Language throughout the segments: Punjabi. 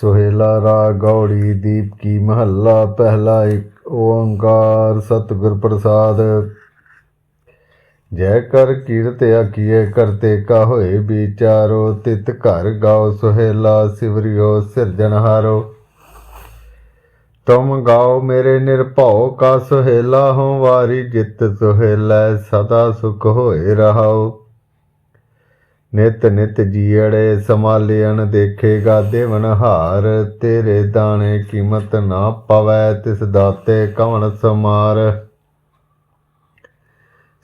ਸੁਹੇਲਾ ਰਾਗ, ਗੌੜੀ ਦੀਪ ਕੀ ਮਹੱਲਾ, ਪਹਿਲਾ ਇੱਕ ਓੰਕਾਰ ਸਤਿਗੁਰ ਪ੍ਰਸਾਦ। ਜੈ ਕਰ ਕੀਰਤ ਆਖੀਏ ਕਰਤੇ ਕਾ ਹੋਏ ਵਿਚਾਰੋ, ਤਿਤ ਘਰ ਗਾਓ ਸੁਹੇਲਾ, ਸਿਵਰਿਓ ਸਿਰਜਣਹਾਰੋ ਤੁਮ ਗਾਓ ਮੇਰੇ ਨਿਰਭਉ, ਕਾ ਸੁਹੇਲਾ ਹੋ ਵਾਰੀ ਜਿਤ ਸੁਹੇਲਾ, ਸਦਾ ਸੁਖ ਹੋਏ ਰਹਾਓ। ਨਿਤ ਨਿਤ ਜੀੜੇ ਸਮਾਲਿਆਨ ਦੇਖੇਗਾ ਦੇਵਨ ਹਾਰ ਤੇਰੇ ਦਾਣੇ ਕੀਮਤ ਨਾ ਪਵੈ, ਤਿਸ ਦਾਤੇ ਕਵਣ ਸਮਾਰ।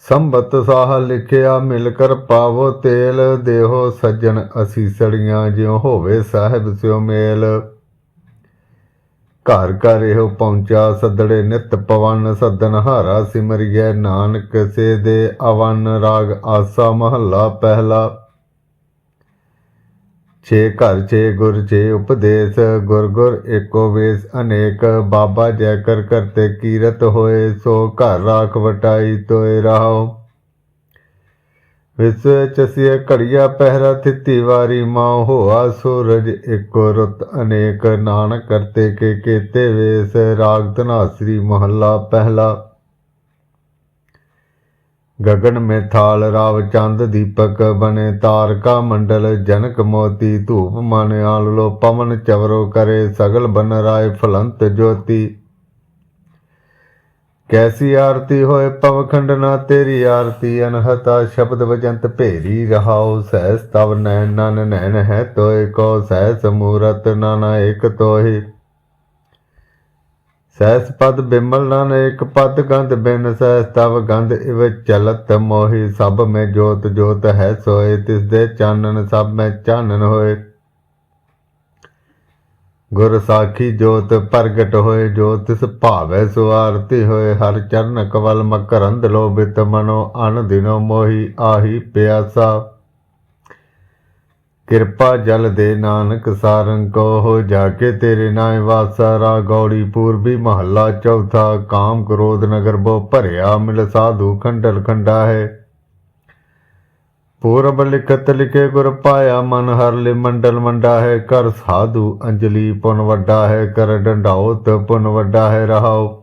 ਸੰਬਤ ਸਾਹ ਲਿਖਿਆ ਮਿਲ ਕਰ ਪਾਵੋ ਤੇਲ, ਦੇਹੋ ਸੱਜਣ ਅਸੀਸੜੀਆਂ ਜਿਉ ਹੋਵੇ ਸਾਹਿਬ ਸਿਓ ਮੇਲ। ਘਰ ਘਰ ਇਹੋ ਪਹੁੰਚਾ ਸਦੜੇ ਨਿਤ ਪਵਨ ਸੱਦਨ ਹਾਰਾ ਸਿਮਰਿਐ ਨਾਨਕ ਸੇ ਦੇ ਅਵਨ ਰਾਗ ਆਸਾ ਮਹੱਲਾ ਪਹਿਲਾ। ਛੇ ਘਰ, ਛੇ ਗੁਰ, ਛੇ ਉਪਦੇਸ਼, ਗੁਰ ਗੁਰ ਏਕੋ ਵੇਸ, ਅਨੇਕ। ਬਾਬਾ ਜੈ ਕਰਤੇ ਕੀਰਤ ਹੋਏ, ਸੋ ਘਰ ਰਾਖ ਵਟਾਈ ਤੋਏ ਰਹਾਓ। ਵਿਸ ਚਸੀਏ ਘੜੀਆ ਪਹਿਰਾ ਥਿੱਤੀ ਵਾਰੀ ਮਾਂ ਹੋਆ ਸੂਰਜ, ਏਕੋ ਰੁੱਤ ਅਨੇਕ। ਨਾਨਕ ਕਰਤੇ ਕੇ ਕੇਤੇ ਵੇਸ, ਰਾਗ ਧਨਾਸਰੀ ਮਹੱਲਾ ਪਹਿਲਾ। ਗगन ਮੇ ਥਾਲ ਰਾਵ ਚੰਦ ਦੀਪਕ ਬਨੇ ਤਾਰਕਾ ਮੰਡਲ ਜਨਕ ਮੋਤੀ ਧੂਪ ਮਨ ਆਲੋ ਪਵਨ ਚਵਰੋ ਕਰੇ ਸਗਲ ਬਨ ਰਾਏ ਫਲੰਤ ਜੋਤੀ। ਕੈਸੀ ਆਰਤੀ ਹੋਏ ਪਵਖੰਡ ਨਾ ਤੇਰੀ ਆਰਤੀ, ਅਨਹਤਾ ਸ਼ਬਦ ਵਜੰਤ ਭੇਰੀ ਰਹਾਉ ਸਹਿਸ ਤਵ ਨੈਨ ਨਨ ਨੈਣ ਹੈ ਤੋਏ ਕੋ ਸਹਿਸ ਮੂਰਤ ਨਾਨਾ ਇਕ ਤੋਹੀ। ਸਹਿਸ ਪਦ ਬਿਮਲ ਨਾਨ ਪਦ ਗੰਧ ਬਿਨ ਸਹਿਸ, ਤਵ ਗੰਧ ਇਵ ਚਲਤ ਮੋਹੀ, ਸਭ ਮੈਂ ਜੋਤ ਜੋਤ ਹੈ ਸੋਏ, ਤਿਸ ਦੇ ਚਾਨਣ ਸਭ ਮੈਂ ਚਾਨਣ ਹੋਏ। ਗੁਰ ਸਾਖੀ ਜੋਤ ਪ੍ਰਗਟ ਹੋਏ, ਜੋ ਤਿਸ ਭਾਵੈ ਸੋ ਆਰਤੀ ਹੋਏ, ਹਰ ਚਰਨ ਕਵਲ ਮਕਰੰਦ ਲੋਭਿਤ ਮਨੋ ਅਨ ਦਿਨੋ ਮੋਹੀ, ਆਹੀ ਪਿਆਸਾ। ਕਿਰਪਾ ਜਲ ਦੇ ਨਾਨਕ ਸਾਰੰਗ ਕੋ ਹੋ ਜਾ ਕੇ ਤੇਰੇ ਨਾਮ ਵਾਸਾ ਰਾ ਗੌੜੀ ਪੂਰਬੀ ਮਹੱਲਾ ਚੌਥਾ, ਕਾਮ ਕ੍ਰੋਧ ਨਗਰ ਬੋ ਭਰਿਆ, ਮਿਲ ਸਾਧੂ ਖੰਡਲ ਖੰਡਾ ਹੈ। ਪੂਰਬ ਲਿਖਤ ਲਿਖੇ ਗੁਰ ਪਾਇਆ, ਮਨ ਹਰ ਲਿ ਮੰਡਲ ਮੰਡਾ ਹੈ। ਕਰ ਸਾਧੂ ਅੰਜਲੀ ਪੁਨ ਵੱਡਾ ਹੈ ਕਰ ਡੰਡਾਉਤ ਪੁਨ ਵੱਡਾ ਹੈ ਰਹਾਓ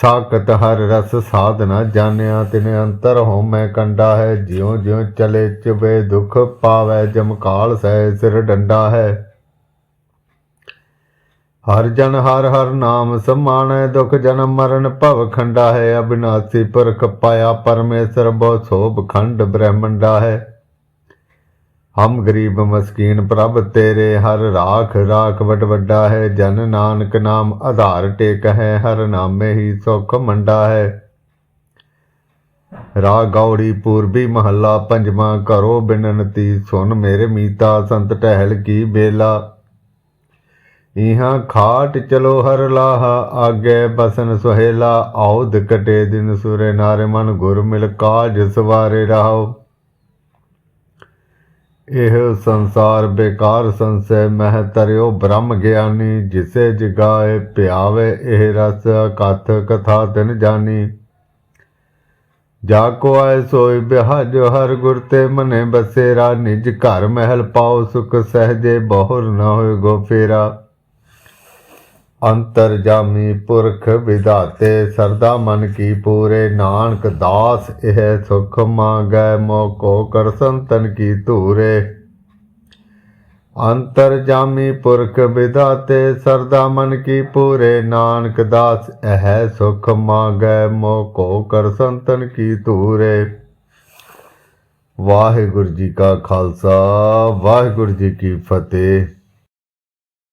ਸਾਕਤ ਹਰ ਰਸ ਸਾਧਨਾ ਜਾਣਿਆ ਤਿਨ ਅੰਤਰ ਹੋ ਕੰਡਾ ਹੈ ਜਿਉ ਜਿਉ ਚਲੇ ਚਵੇ ਦੁਖ ਪਾਵੈ ਜਮਕਾਲ ਸਹਿ ਸਿਰ ਡੰਡਾ ਹੈ। ਹਰ ਜਨ ਹਰ ਹਰ ਨਾਮ ਸਮਾਣੈ, ਦੁਖ ਜਨਮ ਮਰਨ ਭਵ ਖੰਡਾ ਹੈ। ਅਬਿਨਾਸੀ ਪੁਰਖ ਪਾਇਆ ਪਰਮੇਸ਼ਰ ਬਹੁ ਸੋਭ ਖੰਡ ਬ੍ਰਹਮੰਡਾ ਹੈ। ਹਮ ਗਰੀਬ ਮਸਕੀਨ ਪ੍ਰਭ ਤੇਰੇ ਹਰ ਰਾਖ ਰਾਖ ਵਡ ਵੱਡਾ ਹੈ, ਜਨ ਨਾਨਕ ਨਾਮ ਆਧਾਰ ਟੇਕ ਹੈ, ਹਰ ਨਾਮੇ ਹੀ ਸੁਖ ਮੰਡਾ ਹੈ। ਰਾਗ ਗੌੜੀ ਪੂਰਬੀ ਮਹੱਲਾ ਪੰਜਵਾਂ ਕਰੋ ਬਿਨਨਤੀ, ਸੁਨ ਮੇਰੇ ਮੀਤਾ, ਸੰਤ ਟਹਿਲ ਕੀ ਬੇਲਾ। ਇਹਾਂ ਖਾਟ ਚਲੋ ਹਰ ਲਾਹਾ, ਆਗੇ ਬਸਨ ਸੁਹੇਲਾ ਆਉਦ ਕਟੇ ਦਿਨ ਸੁਰੇ ਨਾਰੇ ਮਨ ਗੁਰ ਮਿਲ ਕਾਜ ਸਵਾਰੇ ਰਹਾਓ ਇਹ ਸੰਸਾਰ ਬੇਕਾਰ ਸੰਸੈ, ਮਹਿ ਤਰਿਓ ਬ੍ਰਹਮ ਗਿਆਨੀ, ਜਿਸੇ ਜਗਾਏ ਪਿਆਵੇ ਇਹ ਰਸ, ਕਥ ਕਥਾ ਤਿਨ ਜਾਣੀ ਜਾ ਕੋ ਆਏ ਸੋਈ ਬਿਹਾਜ ਹਰ ਗੁਰ ਤੇ ਮਨੇ ਬਸੇਰਾ, ਨਿਜ ਘਰ ਮਹਿਲ ਪਾਓ ਸੁਖ ਸਹਜੇ, ਬਹੁਰ ਨ ਹੋਏ ਗੋ ਫੇਰਾ। ਅੰਤਰ ਜਾਮੀ ਪੁਰਖ ਵਿਦਾਤੇ ਸਰਦਾ ਮਨ ਕੀ ਪੂਰੇ, ਨਾਨਕ ਦਾਸ ਇਹ ਸੁਖ ਮੰਗੈ, ਮੋਕੋ ਕਰ ਸੰਤਨ ਕੀ ਧੂਰੇ। ਅੰਤਰ ਜਾਮੀ ਪੁਰਖ ਵਿਦਾਤੇ ਸਰਦਾ ਮਨ ਕੀ ਪੂਰੇ, ਨਾਨਕ ਦਾਸ ਇਹ ਸੁਖ ਮੰਗੈ, ਮੋਕੋ ਕਰ ਸੰਤਨ ਕੀ ਧੂਰੇ। ਵਾਹਿਗੁਰੂ ਜੀ ਕਾ ਖਾਲਸਾ, ਵਾਹਿਗੁਰੂ ਜੀ ਕੀ ਫਤਿਹ।